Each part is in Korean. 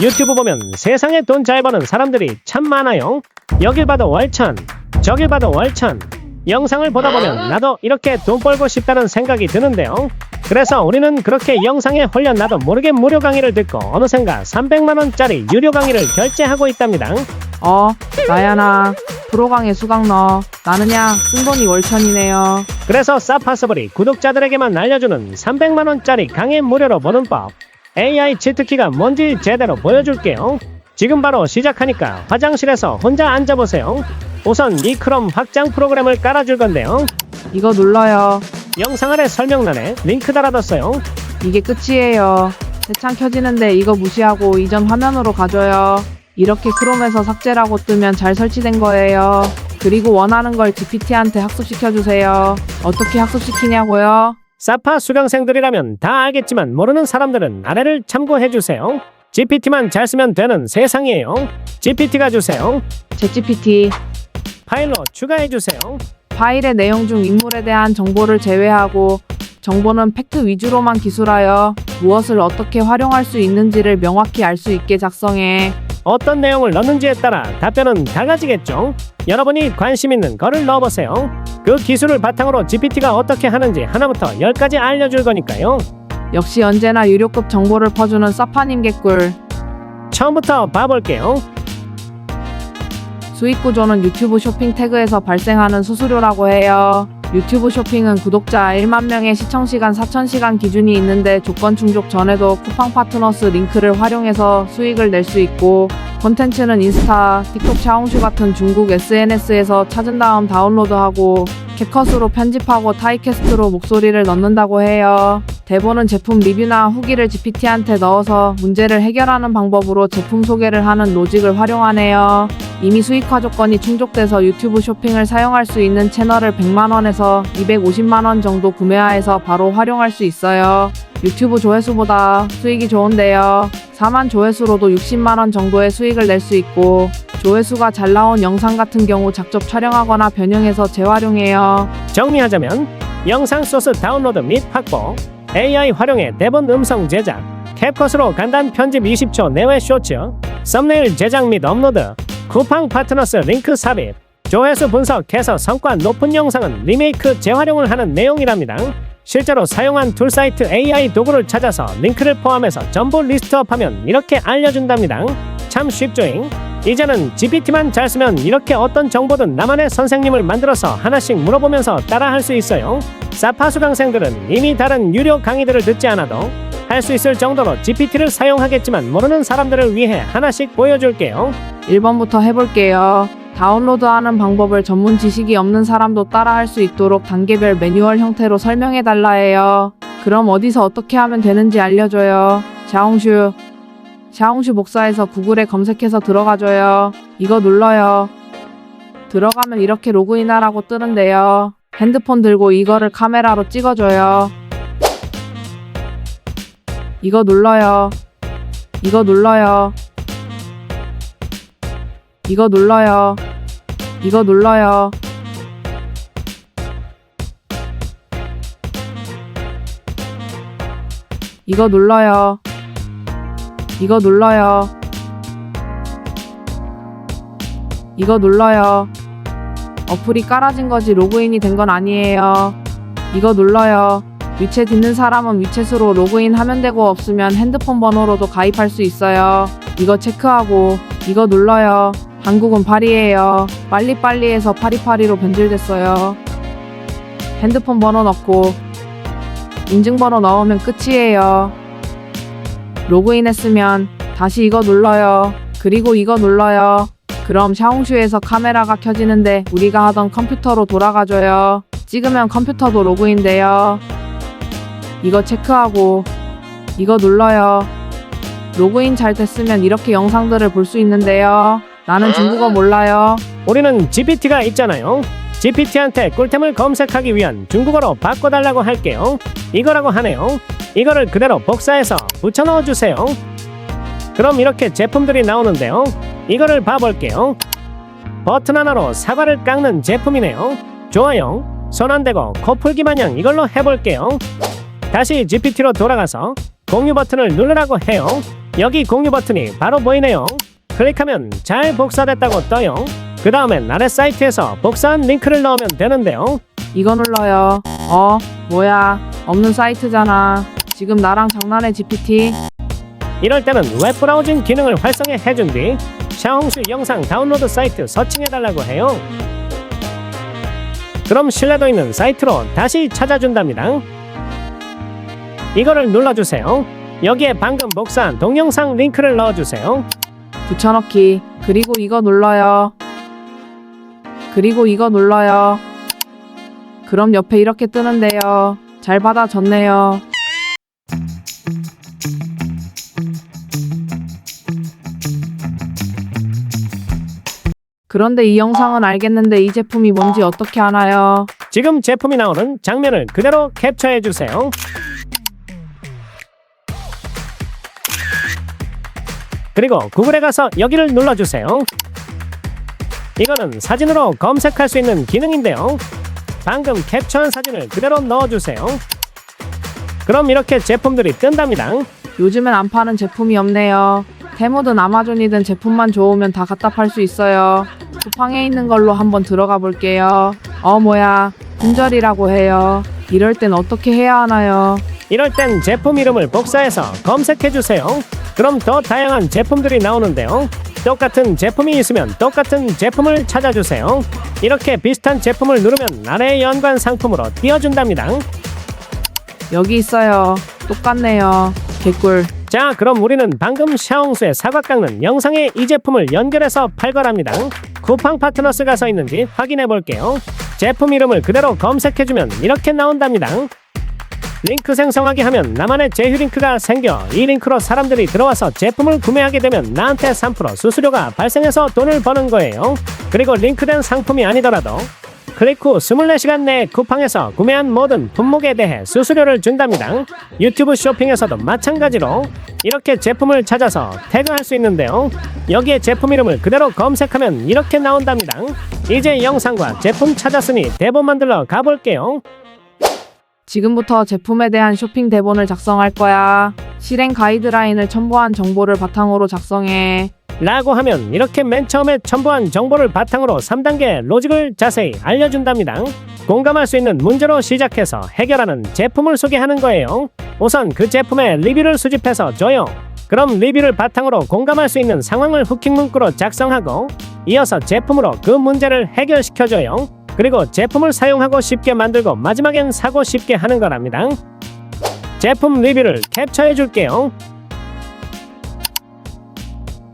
유튜브 보면 세상에 돈 잘 버는 사람들이 참 많아요. 여길 봐도 월천, 저길 봐도 월천. 영상을 보다 보면 나도 이렇게 돈 벌고 싶다는 생각이 드는데요. 그래서 우리는 그렇게 영상에 홀려 나도 모르게 무료 강의를 듣고 어느샌가 300만원짜리 유료 강의를 결제하고 있답니다. 어, 나야나. 프로강의 수강 넣어. 나느냐, 쓴돈이 월천이네요. 그래서 사파서블이 구독자들에게만 알려주는 300만원짜리 강의 무료로 보는 법. AI 치트키가 뭔지 제대로 보여줄게요. 지금 바로 시작하니까 화장실에서 혼자 앉아보세요. 우선 니크롬 확장 프로그램을 깔아줄 건데요. 이거 눌러요. 영상 아래 설명란에 링크 달아뒀어요. 이게 끝이에요. 대창 켜지는데 이거 무시하고 이전 화면으로 가줘요. 이렇게 크롬에서 삭제라고 뜨면 잘 설치된 거예요. 그리고 원하는 걸 GPT한테 학습시켜주세요. 어떻게 학습시키냐고요? 사파 수강생들이라면 다 알겠지만 모르는 사람들은 아래를 참고해주세요. GPT만 잘 쓰면 되는 세상이에요. GPT가 주세요. 챗GPT 파일로 추가해주세요. 파일의 내용 중 인물에 대한 정보를 제외하고 정보는 팩트 위주로만 기술하여 무엇을 어떻게 활용할 수 있는지를 명확히 알 수 있게 작성해. 어떤 내용을 넣는지에 따라 답변은 달라지겠죠. 여러분이 관심 있는 거를 넣어보세요. 그 기술을 바탕으로 GPT가 어떻게 하는지 하나부터 열까지 알려줄 거니까요. 역시 언제나 유료급 정보를 퍼주는 사파님 개꿀. 처음부터 봐볼게요. 수익 구조는 유튜브 쇼핑 태그에서 발생하는 수수료라고 해요. 유튜브 쇼핑은 구독자 1만 명의 시청 시간 4천 시간 기준이 있는데 조건 충족 전에도 쿠팡 파트너스 링크를 활용해서 수익을 낼 수 있고 콘텐츠는 인스타, 틱톡 샤옹슈 같은 중국 SNS에서 찾은 다음 다운로드하고 캡컷으로 편집하고 타이캐스트로 목소리를 넣는다고 해요. 대본은 제품 리뷰나 후기를 GPT한테 넣어서 문제를 해결하는 방법으로 제품 소개를 하는 로직을 활용하네요. 이미 수익화 조건이 충족돼서 유튜브 쇼핑을 사용할 수 있는 채널을 100만원에서 250만원 정도 구매하여서 바로 활용할 수 있어요. 유튜브 조회수보다 수익이 좋은데요. 4만 조회수로도 60만원 정도의 수익을 낼 수 있고, 조회수가 잘 나온 영상 같은 경우 작접 촬영하거나 변형해서 재활용해요. 정리하자면 영상 소스 다운로드 및 확보, AI 활용의 대본 음성 제작, 캡컷으로 간단 편집 20초 내외 쇼츠, 썸네일 제작 및 업로드, 쿠팡 파트너스 링크 삽입, 조회수 분석해서 성과 높은 영상은 리메이크 재활용을 하는 내용이랍니다. 실제로 사용한 툴 사이트 AI 도구를 찾아서 링크를 포함해서 전부 리스트업하면 이렇게 알려준답니다. 참 쉽죠잉? 이제는 GPT만 잘 쓰면 이렇게 어떤 정보든 나만의 선생님을 만들어서 하나씩 물어보면서 따라할 수 있어요. 사파 수 강생들은 이미 다른 유료 강의들을 듣지 않아도 할 수 있을 정도로 GPT를 사용하겠지만 모르는 사람들을 위해 하나씩 보여줄게요. 1번부터 해볼게요. 다운로드하는 방법을 전문 지식이 없는 사람도 따라할 수 있도록 단계별 매뉴얼 형태로 설명해 달라 해요. 그럼 어디서 어떻게 하면 되는지 알려줘요. 샤옹슈. 샤옹슈 복사해서 구글에 검색해서 들어가줘요. 이거 눌러요. 들어가면 이렇게 로그인하라고 뜨는데요. 핸드폰 들고 이거를 카메라로 찍어줘요. 이거 눌러요. 이거 눌러요. 이거 눌러요. 이거 눌러요. 이거 눌러요. 이거 눌러요. 이거 눌러요. 어플이 깔아진 거지 로그인이 된 건 아니에요. 이거 눌러요. 위챗 있는 사람은 위챗으로 로그인 하면 되고 없으면 핸드폰 번호로도 가입할 수 있어요. 이거 체크하고 이거 눌러요. 한국은 파리예요. 빨리빨리 해서 파리파리로 변질됐어요. 핸드폰 번호 넣고 인증번호 넣으면 끝이에요. 로그인했으면 다시 이거 눌러요. 그리고 이거 눌러요. 그럼 샤옹슈에서 카메라가 켜지는데 우리가 하던 컴퓨터로 돌아가줘요. 찍으면 컴퓨터도 로그인돼요. 이거 체크하고 이거 눌러요. 로그인 잘 됐으면 이렇게 영상들을 볼 수 있는데요. 나는 중국어 몰라요. 우리는 GPT가 있잖아요. GPT한테 꿀템을 검색하기 위한 중국어로 바꿔달라고 할게요. 이거라고 하네요. 이거를 그대로 복사해서 붙여 넣어주세요. 그럼 이렇게 제품들이 나오는데요. 이거를 봐볼게요. 버튼 하나로 사과를 깎는 제품이네요. 좋아요. 손 안 대고 코 풀기 마냥 이걸로 해볼게요. 다시 GPT로 돌아가서 공유 버튼을 누르라고 해요. 여기 공유 버튼이 바로 보이네요. 클릭하면 잘 복사됐다고 떠요. 그 다음엔 아래 사이트에서 복사한 링크를 넣으면 되는데요. 이거 눌러요. 어, 뭐야. 없는 사이트잖아. 지금 나랑 장난해, GPT? 이럴 때는 웹 브라우징 기능을 활성해 해준 뒤 샤홍수 영상 다운로드 사이트 서칭해달라고 해요. 그럼 신뢰도 있는 사이트로 다시 찾아준답니다. 이거를 눌러주세요. 여기에 방금 복사한 동영상 링크를 넣어주세요. 붙여넣기. 그리고 이거 눌러요. 그리고 이거 눌러요. 그럼 옆에 이렇게 뜨는데요. 잘 받아줬네요. 그런데 이 영상은 알겠는데 이 제품이 뭔지 어떻게 아나요? 지금 제품이 나오는 장면을 그대로 캡처해 주세요. 그리고 구글에 가서 여기를 눌러주세요. 이거는 사진으로 검색할 수 있는 기능인데요. 방금 캡처한 사진을 그대로 넣어주세요. 그럼 이렇게 제품들이 뜬답니다. 요즘엔 안 파는 제품이 없네요. 테무든 아마존이든 제품만 좋으면 다 갖다 팔 수 있어요. 쿠팡에 있는 걸로 한번 들어가 볼게요. 어 뭐야 품절이라고 해요. 이럴 땐 어떻게 해야 하나요? 이럴 땐 제품 이름을 복사해서 검색해 주세요. 그럼 더 다양한 제품들이 나오는데요. 똑같은 제품이 있으면 똑같은 제품을 찾아주세요. 이렇게 비슷한 제품을 누르면 아래 연관 상품으로 띄워준답니다. 여기 있어요. 똑같네요. 개꿀. 자, 그럼 우리는 방금 샤옹수의 사과 깎는 영상에 이 제품을 연결해서 팔거랍니다. 쿠팡 파트너스가 서 있는지 확인해 볼게요. 제품 이름을 그대로 검색해주면 이렇게 나온답니다. 링크 생성하기 하면 나만의 제휴 링크가 생겨 이 링크로 사람들이 들어와서 제품을 구매하게 되면 나한테 3% 수수료가 발생해서 돈을 버는 거예요. 그리고 링크된 상품이 아니더라도 클릭 후 24시간 내에 쿠팡에서 구매한 모든 품목에 대해 수수료를 준답니다. 유튜브 쇼핑에서도 마찬가지로 이렇게 제품을 찾아서 태그할 수 있는데요. 여기에 제품 이름을 그대로 검색하면 이렇게 나온답니다. 이제 영상과 제품 찾았으니 대본 만들러 가볼게요. 지금부터 제품에 대한 쇼핑 대본을 작성할 거야. 실행 가이드라인을 첨부한 정보를 바탕으로 작성해. 라고 하면 이렇게 맨 처음에 첨부한 정보를 바탕으로 3단계 로직을 자세히 알려준답니다. 공감할 수 있는 문제로 시작해서 해결하는 제품을 소개하는 거예요. 우선 그 제품의 리뷰를 수집해서 줘요. 그럼 리뷰를 바탕으로 공감할 수 있는 상황을 후킹 문구로 작성하고 이어서 제품으로 그 문제를 해결시켜줘요. 그리고 제품을 사용하고 쉽게 만들고 마지막엔 사고 쉽게 하는 거랍니다. 제품 리뷰를 캡처해 줄게요.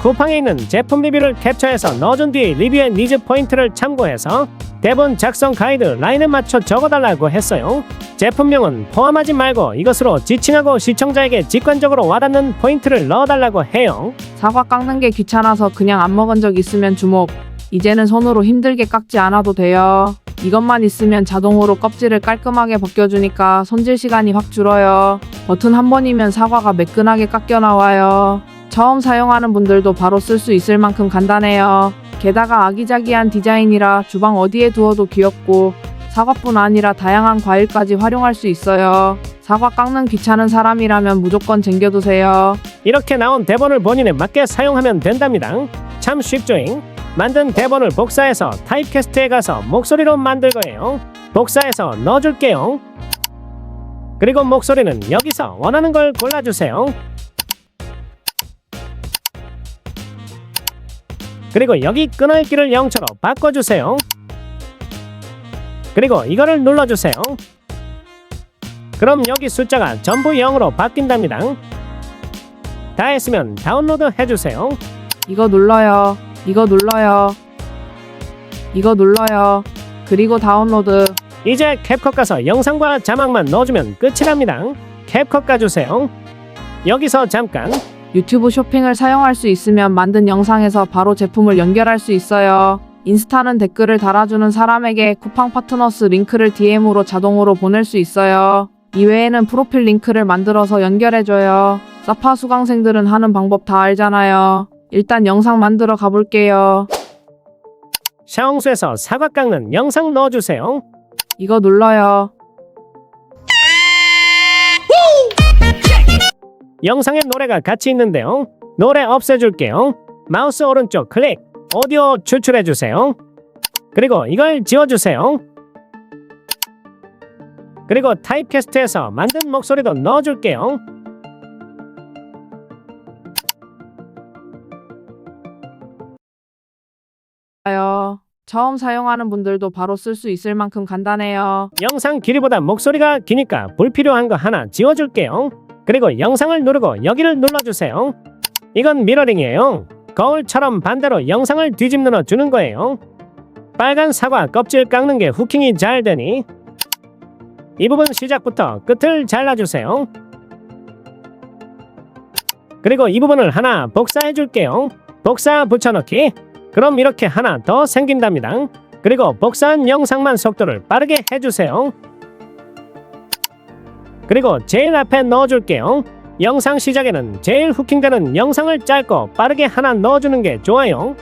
쿠팡에 있는 제품 리뷰를 캡처해서 넣어준 뒤 리뷰의 니즈 포인트를 참고해서 대본 작성 가이드 라인에 맞춰 적어달라고 했어요. 제품명은 포함하지 말고 이것으로 지칭하고 시청자에게 직관적으로 와닿는 포인트를 넣어달라고 해요. 사과 깎는 게 귀찮아서 그냥 안 먹은 적 있으면 주목. 이제는 손으로 힘들게 깎지 않아도 돼요. 이것만 있으면 자동으로 껍질을 깔끔하게 벗겨주니까 손질 시간이 확 줄어요. 버튼 한 번이면 사과가 매끈하게 깎여 나와요. 처음 사용하는 분들도 바로 쓸 수 있을 만큼 간단해요. 게다가 아기자기한 디자인이라 주방 어디에 두어도 귀엽고 사과뿐 아니라 다양한 과일까지 활용할 수 있어요. 사과 깎는 귀찮은 사람이라면 무조건 쟁겨두세요. 이렇게 나온 대본을 본인에 맞게 사용하면 된답니다. 참 쉽죠잉? 만든 대본을 복사해서 타입캐스트에 가서 목소리로 만들 거예요. 복사해서 넣어줄게요. 그리고 목소리는 여기서 원하는 걸 골라주세요. 그리고 여기 끊어읽기를 0초로 바꿔주세요. 그리고 이거를 눌러주세요. 그럼 여기 숫자가 전부 0으로 바뀐답니다. 다 했으면 다운로드 해주세요. 이거 눌러요. 이거 눌러요. 이거 눌러요. 그리고 다운로드. 이제 캡컷 가서 영상과 자막만 넣어주면 끝이랍니다. 캡컷 가주세요. 여기서 잠깐 유튜브 쇼핑을 사용할 수 있으면 만든 영상에서 바로 제품을 연결할 수 있어요. 인스타는 댓글을 달아주는 사람에게 쿠팡 파트너스 링크를 DM으로 자동으로 보낼 수 있어요. 이외에는 프로필 링크를 만들어서 연결해줘요. 사파 수강생들은 하는 방법 다 알잖아요. 일단 영상 만들어 가볼게요. 샤옹수에서 사과 깎는 영상 넣어주세요. 이거 눌러요. 영상에 노래가 같이 있는데요. 노래 없애줄게요. 마우스 오른쪽 클릭. 오디오 추출해주세요. 그리고 이걸 지워주세요. 그리고 타입캐스트에서 만든 목소리도 넣어줄게요. 요 처음 사용하는 분들도 바로 쓸 수 있을 만큼 간단해요. 영상 길이보다 목소리가 기니까 불필요한 거 하나 지워줄게요. 그리고 영상을 누르고 여기를 눌러주세요. 이건 미러링이에요. 거울처럼 반대로 영상을 뒤집는 주는 거예요. 빨간 사과 껍질 깎는 게 후킹이 잘 되니 이 부분 시작부터 끝을 잘라주세요. 그리고 이 부분을 하나 복사해 줄게요. 복사 붙여넣기. 그럼 이렇게 하나 더 생긴답니다. 그리고 복사한 영상만 속도를 빠르게 해주세요. 그리고 제일 앞에 넣어줄게요. 영상 시작에는 제일 후킹되는 영상을 짧고 빠르게 하나 넣어주는 게 좋아요.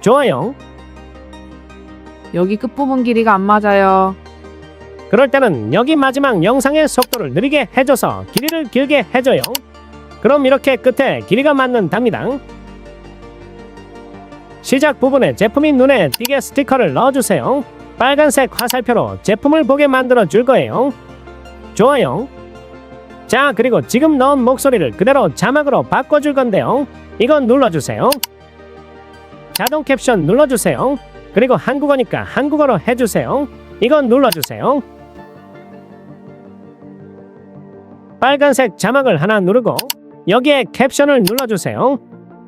좋아요. 여기 끝부분 길이가 안 맞아요. 그럴 때는 여기 마지막 영상의 속도를 느리게 해줘서 길이를 길게 해줘요. 그럼 이렇게 끝에 길이가 맞는 답니다. 시작 부분에 제품이 눈에 띄게 스티커를 넣어주세요. 빨간색 화살표로 제품을 보게 만들어 줄 거예요. 좋아요. 자, 그리고 지금 넣은 목소리를 그대로 자막으로 바꿔줄 건데요. 이건 눌러주세요. 자동 캡션 눌러주세요. 그리고 한국어니까 한국어로 해주세요. 이건 눌러주세요. 빨간색 자막을 하나 누르고 여기에 캡션을 눌러주세요.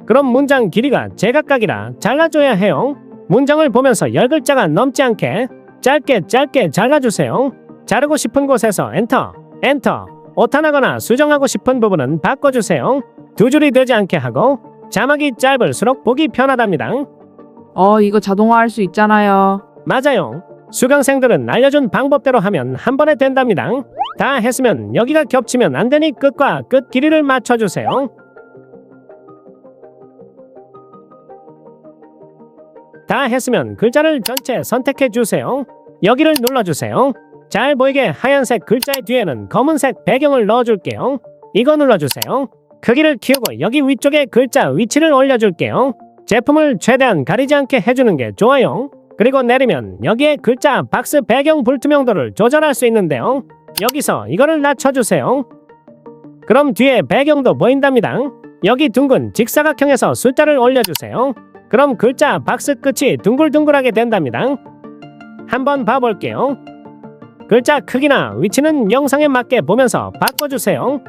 그럼 문장 길이가 제각각이라 잘라줘야 해요. 문장을 보면서 열 글자가 넘지 않게 짧게 짧게 잘라주세요. 자르고 싶은 곳에서 엔터, 엔터. 오타나거나 수정하고 싶은 부분은 바꿔주세요. 두 줄이 되지 않게 하고 자막이 짧을수록 보기 편하답니다. 어, 이거 자동화할 수 있잖아요. 맞아요. 수강생들은 알려준 방법대로 하면 한 번에 된답니다. 다 했으면 여기가 겹치면 안 되니 끝과 끝 길이를 맞춰주세요. 다 했으면 글자를 전체 선택해 주세요. 여기를 눌러주세요. 잘 보이게 하얀색 글자의 뒤에는 검은색 배경을 넣어줄게요. 이거 눌러주세요. 크기를 키우고 여기 위쪽에 글자 위치를 올려줄게요. 제품을 최대한 가리지 않게 해주는 게 좋아요. 그리고 내리면 여기에 글자 박스 배경 불투명도를 조절할 수 있는데요. 여기서 이거를 낮춰주세요. 그럼 뒤에 배경도 보인답니다. 여기 둥근 직사각형에서 숫자를 올려주세요. 그럼 글자 박스 끝이 둥글둥글하게 된답니다. 한번 봐볼게요. 글자 크기나 위치는 영상에 맞게 보면서 바꿔주세요.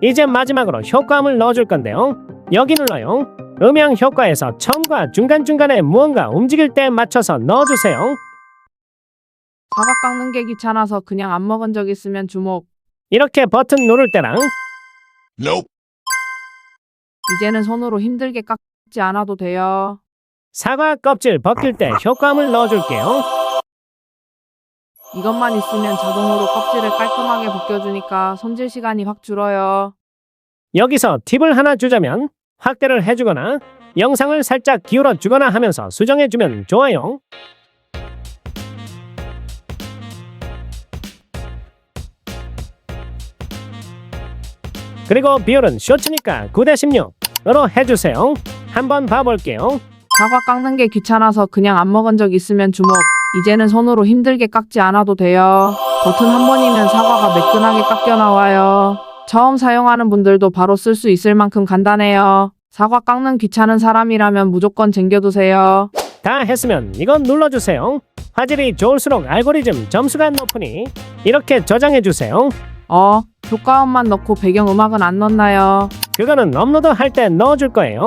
이제 마지막으로 효과음을 넣어줄 건데요. 여기 눌러요. 음향 효과에서 처음과 중간중간에 무언가 움직일 때 맞춰서 넣어주세요. 사과 깎는 게 귀찮아서 그냥 안 먹은 적 있으면 주목. 이렇게 버튼 누를 때랑 Nope. 이제는 손으로 힘들게 깎지 않아도 돼요. 사과 껍질 벗길 때 효과음을 넣어줄게요. 이것만 있으면 자동으로 껍질을 깔끔하게 벗겨주니까 손질 시간이 확 줄어요. 여기서 팁을 하나 주자면 확대를 해주거나 영상을 살짝 기울여 주거나 하면서 수정해주면 좋아요. 그리고 비율은 쇼츠니까 9대 16으로 해주세요. 한번 봐볼게요. 사과 깎는 게 귀찮아서 그냥 안 먹은 적 있으면 주목. 이제는 손으로 힘들게 깎지 않아도 돼요. 버튼 한 번이면 사과가 매끈하게 깎여 나와요. 처음 사용하는 분들도 바로 쓸 수 있을 만큼 간단해요. 사과 깎는 귀찮은 사람이라면 무조건 쟁겨두세요. 다 했으면 이건 눌러주세요. 화질이 좋을수록 알고리즘 점수가 높으니 이렇게 저장해주세요. 어, 효과음만 넣고 배경음악은 안 넣나요? 그거는 업로드 할 때 넣어줄 거예요.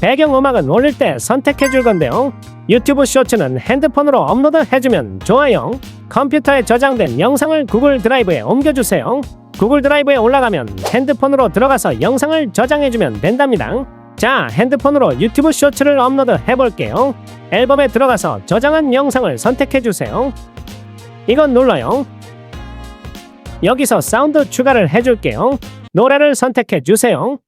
배경 음악은 올릴 때 선택해 줄 건데요. 유튜브 쇼츠는 핸드폰으로 업로드 해주면 좋아요. 컴퓨터에 저장된 영상을 구글 드라이브에 옮겨주세요. 구글 드라이브에 올라가면 핸드폰으로 들어가서 영상을 저장해주면 된답니다. 자, 핸드폰으로 유튜브 쇼츠를 업로드 해볼게요. 앨범에 들어가서 저장한 영상을 선택해주세요. 이건 눌러요. 여기서 사운드 추가를 해줄게요. 노래를 선택해주세요.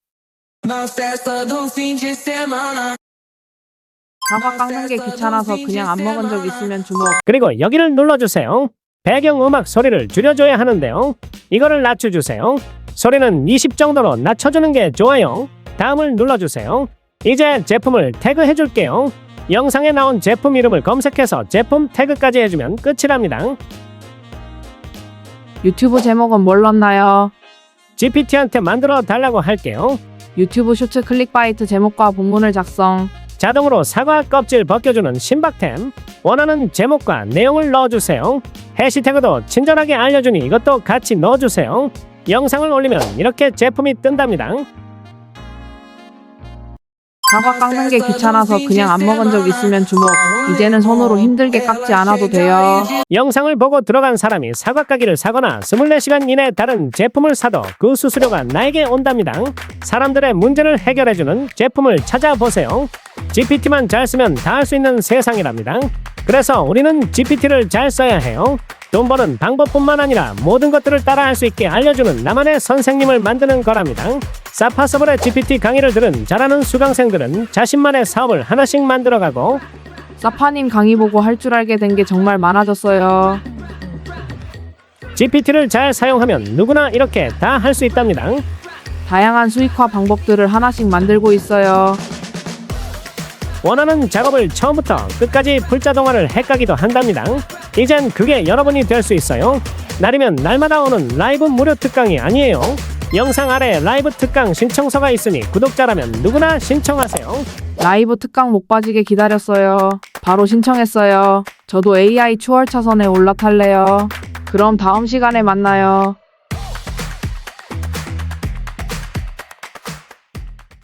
사과 깎는 게 귀찮아서 그냥 안 먹은 적 있으면 주목. 그리고 여기를 눌러주세요. 배경음악 소리를 줄여줘야 하는데요. 이거를 낮춰주세요. 소리는 20 정도로 낮춰주는 게 좋아요. 다음을 눌러주세요. 이제 제품을 태그해줄게요. 영상에 나온 제품 이름을 검색해서 제품 태그까지 해주면 끝이랍니다. 유튜브 제목은 뭘 넣나요? GPT한테 만들어 달라고 할게요. 유튜브 쇼츠 클릭바이트 제목과 본문을 작성. 자동으로 사과 껍질 벗겨주는 신박템. 원하는 제목과 내용을 넣어주세요. 해시태그도 친절하게 알려주니 이것도 같이 넣어주세요. 영상을 올리면 이렇게 제품이 뜬답니다. 사과 깎는 게 귀찮아서 그냥 안 먹은 적 있으면 주먹. 이제는 손으로 힘들게 깎지 않아도 돼요. 영상을 보고 들어간 사람이 사과 가기를 사거나 24시간 이내 다른 제품을 사도 그 수수료가 나에게 온답니다. 사람들의 문제를 해결해주는 제품을 찾아보세요. GPT만 잘 쓰면 다 할 수 있는 세상이랍니다. 그래서 우리는 GPT를 잘 써야 해요. 돈 버는 방법뿐만 아니라 모든 것들을 따라 할 수 있게 알려주는 나만의 선생님을 만드는 거랍니다. 사파서블의 GPT 강의를 들은 잘하는 수강생들은 자신만의 사업을 하나씩 만들어가고 사파님 강의 보고 할 줄 알게 된 게 정말 많아졌어요. GPT를 잘 사용하면 누구나 이렇게 다 할 수 있답니다. 다양한 수익화 방법들을 하나씩 만들고 있어요. 원하는 작업을 처음부터 끝까지 풀자동화를 해가기도 한답니다. 이젠 그게 여러분이 될 수 있어요. 날이면 날마다 오는 라이브 무료 특강이 아니에요. 영상 아래 라이브 특강 신청서가 있으니 구독자라면 누구나 신청하세요. 라이브 특강 목 빠지게 기다렸어요. 바로 신청했어요. 저도 AI 추월 차선에 올라탈래요. 그럼 다음 시간에 만나요.